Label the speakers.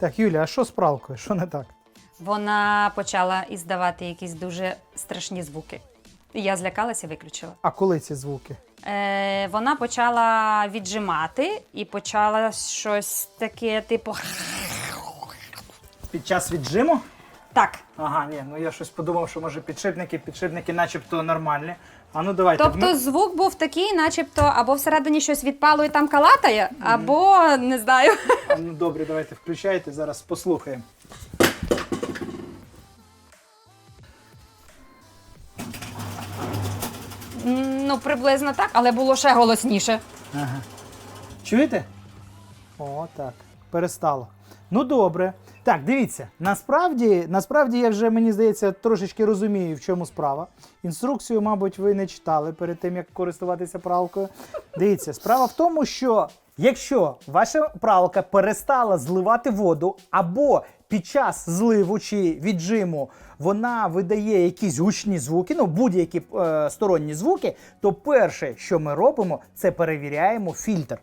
Speaker 1: Так, Юля, а що з пралкою? Що не так?
Speaker 2: Вона почала іздавати якісь дуже страшні звуки. І Я злякалася і виключила.
Speaker 1: А коли ці звуки?
Speaker 2: Е, вона почала віджимати і почала щось таке, типу.
Speaker 1: Під час віджиму?
Speaker 2: Так.
Speaker 1: Ага, ні, ну я щось подумав, що може підшипники, підшипники начебто нормальні. А ну давайте.
Speaker 2: Тобто
Speaker 1: ми-
Speaker 2: звук був такий, начебто, або всередині щось відпало і там калатає, або не знаю.
Speaker 1: А, ну добре, давайте включайте, зараз послухаємо.
Speaker 2: М, Ну, приблизно так, але було ще голосніше.
Speaker 1: Ага. Чуєте? О, так. Перестало. Ну добре. Так, дивіться, насправді, насправді я вже, мені здається, трошечки розумію, в чому справа. Інструкцію, мабуть, ви не читали перед тим, як користуватися пралкою. Дивіться, справа в тому, що якщо ваша пралка перестала зливати воду, або під час зливу чи віджиму вона видає якісь гучні звуки, ну будь-які е, сторонні звуки, то перше, що ми робимо, це перевіряємо фільтр.